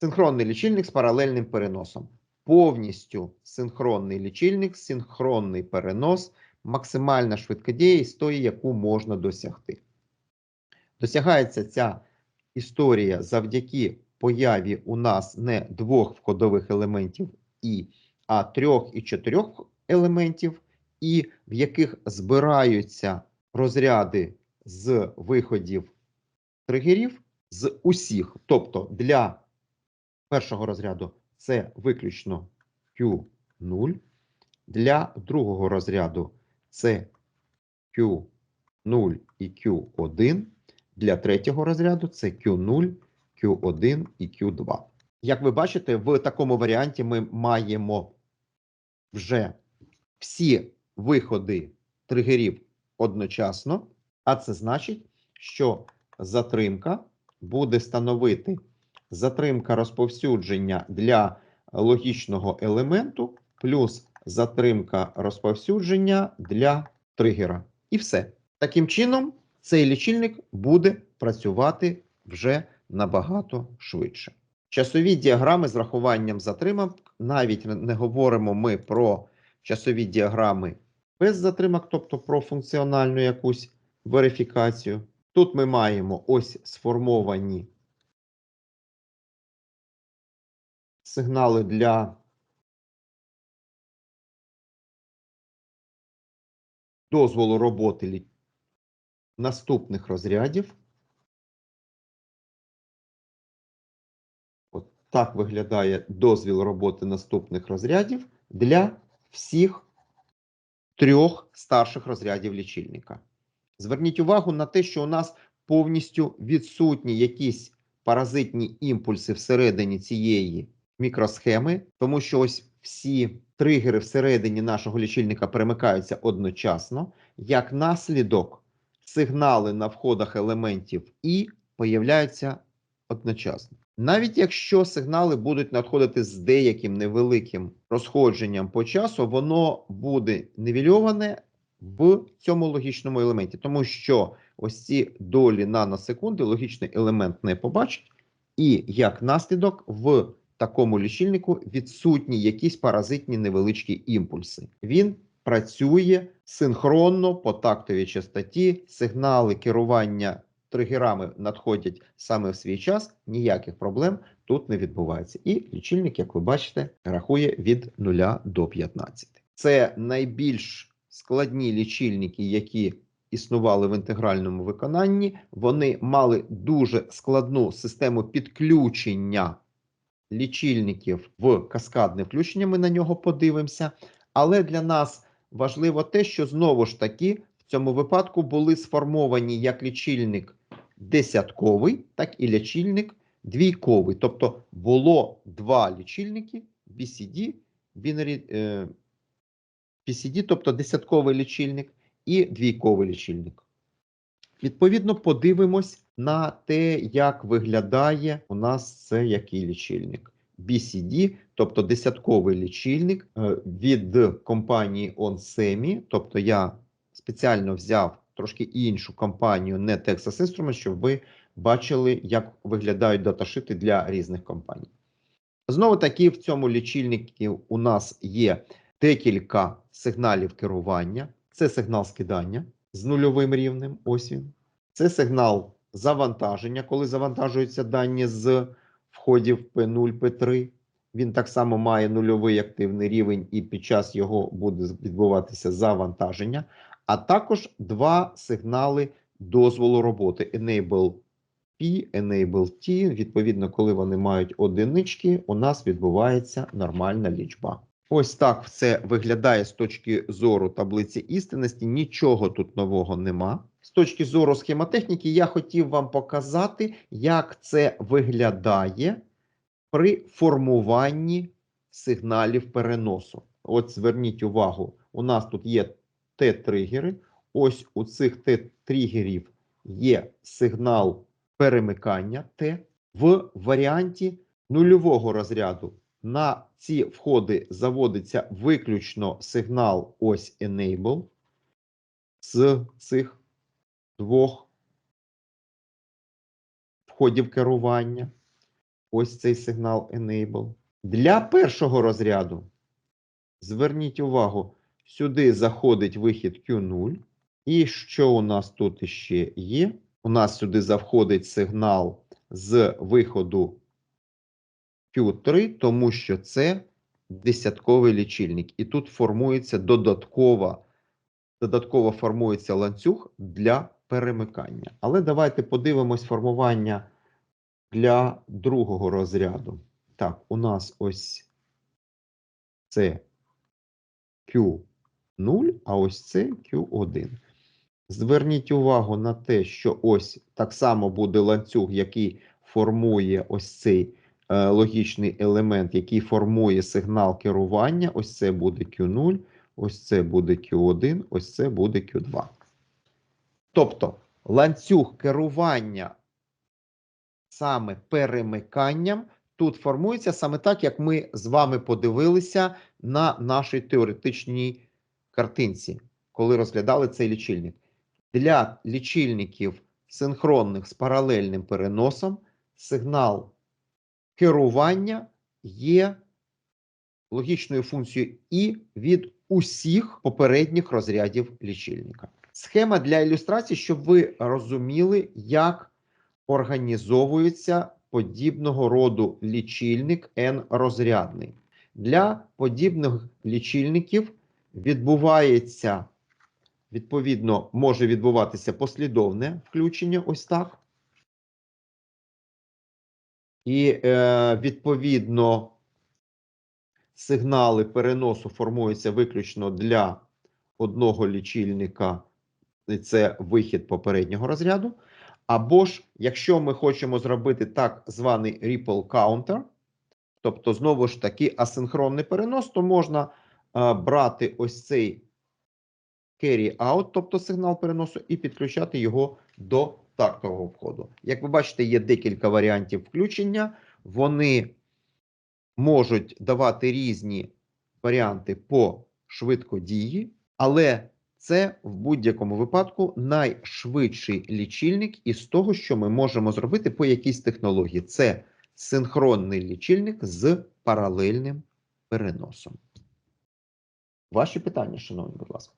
Синхронний лічильник з паралельним переносом. Повністю синхронний лічильник, синхронний перенос, максимальна швидкодія з тої, яку можна досягти. Досягається ця історія завдяки появі у нас не двох входових елементів І, а трьох і чотирьох елементів, і в яких збираються розряди з виходів тригерів з усіх. Тобто для першого розряду це виключно Q0, для другого розряду це Q0 і Q1, для третього розряду це Q0, Q1 і Q2. Як ви бачите, в такому варіанті ми маємо вже всі виходи тригерів одночасно, а це значить, що затримка буде становити затримка розповсюдження для логічного елементу плюс затримка розповсюдження для тригера. І все. Таким чином, цей лічильник буде працювати вже набагато швидше. Часові діаграми з рахуванням затримок, навіть не говоримо ми про часові діаграми без затримок, тобто про функціональну якусь верифікацію. Тут ми маємо ось сформовані сигнали для дозволу роботи наступних розрядів. От так виглядає дозвіл роботи наступних розрядів для всіх трьох старших розрядів лічильника. Зверніть увагу на те, що у нас повністю відсутні якісь паразитні імпульси всередині цієї мікросхеми, тому що ось всі тригери всередині нашого лічильника перемикаються одночасно. Як наслідок, сигнали на входах елементів І появляються одночасно. Навіть якщо сигнали будуть надходити з деяким невеликим розходженням по часу, воно буде нівельоване в цьому логічному елементі, тому що ось ці долі наносекунди логічний елемент не побачить, і як наслідок в такому лічильнику відсутні якісь паразитні невеличкі імпульси. Він працює синхронно по тактовій частоті, сигнали керування тригерами надходять саме в свій час, ніяких проблем тут не відбувається. І лічильник, як ви бачите, рахує від 0 до 15. Це найбільш складні лічильники, які існували в інтегральному виконанні. Вони мали дуже складну систему підключення лічильників в каскадне включення. Ми на нього подивимося. Але для нас важливо те, що знову ж таки в цьому випадку були сформовані як лічильник десятковий, так і лічильник двійковий. Тобто було два лічильники BCD, binary, е, PCD, тобто десятковий лічильник і двійковий лічильник. Відповідно, подивимось на те, як виглядає у нас це який лічильник. BCD, тобто десятковий лічильник е, від компанії OnSemi. Тобто я спеціально взяв трошки іншу компанію, не Texas Instruments, щоб ви бачили, як виглядають даташити для різних компаній. Знову таки, в цьому лічильнику у нас є декілька сигналів керування. Це сигнал скидання з нульовим рівнем. Ось він. Це сигнал завантаження, коли завантажуються дані з входів P0, P3. Він так само має нульовий активний рівень, і під час його буде відбуватися завантаження. А також два сигнали дозволу роботи: Enable P, Enable T. Відповідно, коли вони мають одинички, у нас відбувається нормальна лічба. Ось так це виглядає з точки зору таблиці істинності. Нічого тут нового нема. З точки зору схемотехніки, я хотів вам показати, як це виглядає при формуванні сигналів переносу. От зверніть увагу, у нас тут є Т-тригери. Ось у цих Т-тригерів є сигнал перемикання Т в варіанті нульового розряду. На ці входи заводиться виключно сигнал ось Enable з цих двох входів керування. ось цей сигнал Enable. Для першого розряду зверніть увагу, сюди заходить вихід Q0. І що у нас тут ще є? У нас сюди заходить сигнал з виходу Q3, тому що це десятковий лічильник. І тут формується додаткова, додатково формується ланцюг для перемикання. Але давайте подивимось формування для другого розряду. Так, у нас ось це Q0, а ось це Q1. Зверніть увагу на те, що ось так само буде ланцюг, який формує ось цей логічний елемент, який формує сигнал керування. Ось це буде Q0, ось це буде Q1, ось це буде Q2. Тобто ланцюг керування саме перемиканням тут формується саме так, як ми з вами подивилися на нашій теоретичній картинці, коли розглядали цей лічильник. Для лічильників синхронних з паралельним переносом сигнал керування є логічною функцією і від усіх попередніх розрядів лічильника. Схема для ілюстрації, щоб ви розуміли, як організовується подібного роду лічильник N-розрядний. Для подібних лічильників відбувається, відповідно, може відбуватися послідовне включення, ось так. І е, відповідно сигнали переносу формуються виключно для одного лічильника, і це вихід попереднього розряду. Або ж, якщо ми хочемо зробити так званий ripple counter, тобто, знову ж таки, асинхронний перенос, то можна е, брати ось цей carry out, тобто сигнал переносу, і підключати його до тактового входу. Як ви бачите, є декілька варіантів включення. Вони можуть давати різні варіанти по швидкодії, але це в будь-якому випадку найшвидший лічильник із того, що ми можемо зробити по якійсь технології. Це синхронний лічильник з паралельним переносом. Ваші питання, шановні, будь ласка.